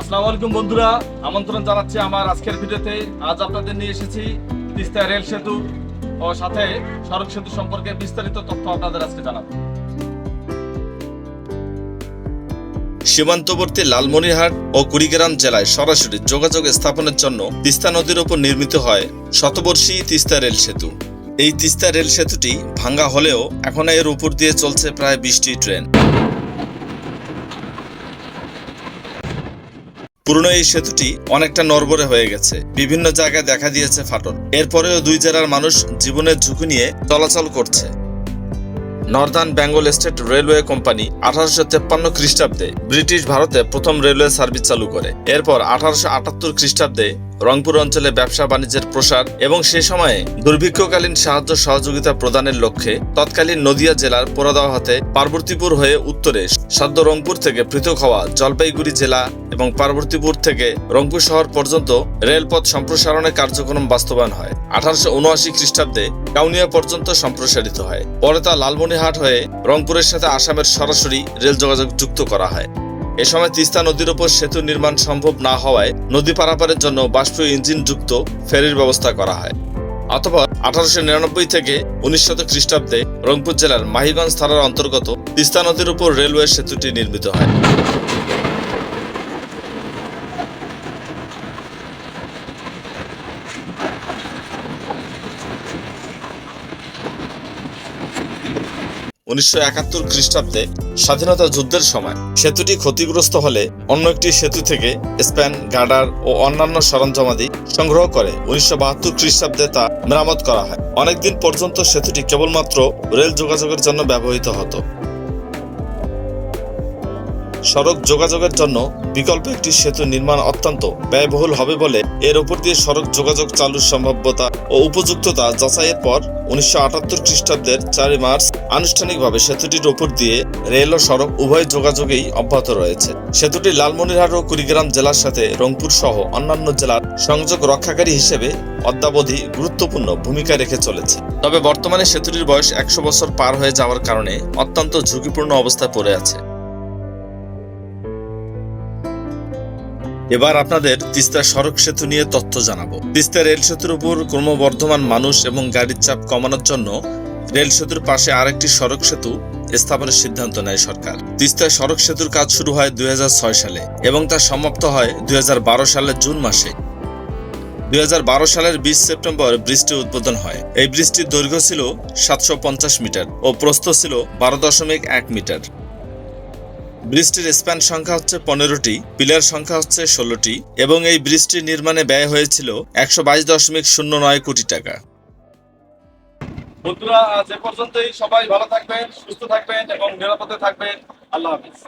আসসালামু আলাইকুম বন্ধুরা, আমন্ত্রণ জানাচ্ছি আমার আজকের ভিডিওতে। আজ আপনাদের নিয়ে এসেছি তিস্তা রেল সেতু ও সাথে সড়ক সেতু সম্পর্কে বিস্তারিত তথ্য আপনাদের আজকে জানাব। সীমান্তবর্তী লালমনিরহাট ও কুড়িগ্রাম জেলায় সরাসরি যোগাযোগ স্থাপনের জন্য তিস্তা নদীর উপর নির্মিত হয় শতবর্ষী তিস্তা রেল সেতু। এই তিস্তা রেল সেতুটি ভাঙ্গা হলেও এখন এর উপর দিয়ে চলছে প্রায় বিশটি ট্রেন। পুরনো এই সেতুটি অনেকটা নরবরে হয়ে গেছে। বিভিন্ন জায়গায় দেখা দিয়েছে ফাটল। এরপরেও দুই জেলার মানুষ জীবনের ঝুঁকি নিয়ে চলাচল করছে। Northern Bengal state railway company আঠারোশো তেপ্পান্ন খ্রিস্টাব্দে ব্রিটিশ ভারতে প্রথম রেলওয়ে সার্ভিস চালু করে। এরপর আঠারোশো আটাত্তর খ্রিস্টাব্দে রংপুর অঞ্চলে ব্যবসা বাণিজ্যের প্রসার এবং সে সময়ে দুর্ভিক্ষকালীন সাহায্য সহযোগিতা প্রদানের লক্ষ্যে তৎকালীন নদিয়া জেলার পোড়াদাওয়া হতে পার্বতীপুর হয়ে উত্তরে সদ্য রংপুর থেকে পৃথক হওয়া জলপাইগুড়ি জেলা এবং পার্বতীপুর থেকে রংপুর শহর পর্যন্ত রেলপথ সম্প্রসারণের কার্যক্রম বাস্তবায়ন হয়। আঠারোশো উনআশি খ্রিস্টাব্দে কাউনিয়া পর্যন্ত সম্প্রসারিত হয়। পরে তা লালমনিহাট হয়ে রংপুরের সাথে আসামের সরাসরি রেল যোগাযোগ যুক্ত করা হয়। এ সময় তিস্তা নদীর উপর সেতু নির্মাণ সম্ভব না হওয়ায় নদী পারাপারের জন্য বাষ্পীয় ইঞ্জিন যুক্ত ফেরির ব্যবস্থা করা হয়। অতঃপর আঠারোশো নিরানব্বই থেকে উনিশ শত খ্রিস্টাব্দে রংপুর জেলার মাহিগঞ্জ থানার অন্তর্গত তিস্তা নদীর উপর রেলওয়ে সেতুটি নির্মিত হয়। উনিশশো একাত্তর খ্রিস্টাব্দে স্বাধীনতা যুদ্ধের সময় সেতুটি ক্ষতিগ্রস্ত হলে অন্য একটি সেতু থেকে স্প্যান, গার্ডার ও অন্যান্য সরঞ্জামাদি সংগ্রহ করে উনিশশো বাহাত্তর খ্রিস্টাব্দে তা মেরামত করা হয়। অনেকদিন পর্যন্ত সেতুটি কেবলমাত্র রেল যোগাযোগের জন্য ব্যবহৃত হতো। সড়ক যোগাযোগের জন্য বিকল্প একটি সেতু নির্মাণ অত্যন্ত ব্যয়বহুল হবে বলে এর উপর দিয়ে সড়ক যোগাযোগ চালুর সম্ভাব্যতা ও উপযুক্ততা যাচাইয়ের পর উনিশশো আটাত্তর খ্রিস্টাব্দের চারই মার্চ আনুষ্ঠানিকভাবে সেতুটির উপর দিয়ে রেল ও সড়ক উভয় যোগাযোগেই অব্যাহত রয়েছে। সেতুটি লালমনিরহাট ও কুড়িগ্রাম জেলার সাথে রংপুর সহ অন্যান্য জেলার সংযোগ রক্ষাকারী হিসেবে অদ্যাবধি গুরুত্বপূর্ণ ভূমিকা রেখে চলেছে। তবে বর্তমানে সেতুটির বয়স একশো বছর পার হয়ে যাওয়ার কারণে অত্যন্ত ঝুঁকিপূর্ণ অবস্থায় পড়ে আছে। এবার আপনাদের তিস্তা সড়ক সেতু নিয়ে তথ্য জানাব। তিস্তা রেল সেতুর উপর ক্রমবর্ধমান মানুষ এবং গাড়ির চাপ কমানোর জন্য রেল সেতুর পাশে আরেকটি সড়ক সেতু স্থাপনের সিদ্ধান্ত নেয় সরকার। তিস্তা সড়ক সেতুর কাজ শুরু হয় দুই হাজার ছয় সালে এবং তা সমাপ্ত হয় দুই হাজার বারো সালের জুন মাসে। দুই হাজার বারো সালের বিশ সেপ্টেম্বর ব্রিজটি উদ্বোধন হয়। এই ব্রিজটির দৈর্ঘ্য ছিল সাতশো পঞ্চাশ মিটার ও প্রস্থ ছিল বারো দশমিক এক মিটার। ব্রিজটির স্প্যান সংখ্যা হচ্ছে পনেরোটি, পিলার সংখ্যা হচ্ছে ষোলোটি এবং এই ব্রিজটি নির্মাণে ব্যয় হয়েছিল একশো বাইশ দশমিক শূন্য নয় কোটি টাকা। বন্ধুরা, আজ এ পর্যন্তই। সবাই ভালো থাকবেন, সুস্থ থাকবেন এবং নিরাপদে থাকবেন। আল্লাহ হাফিজ।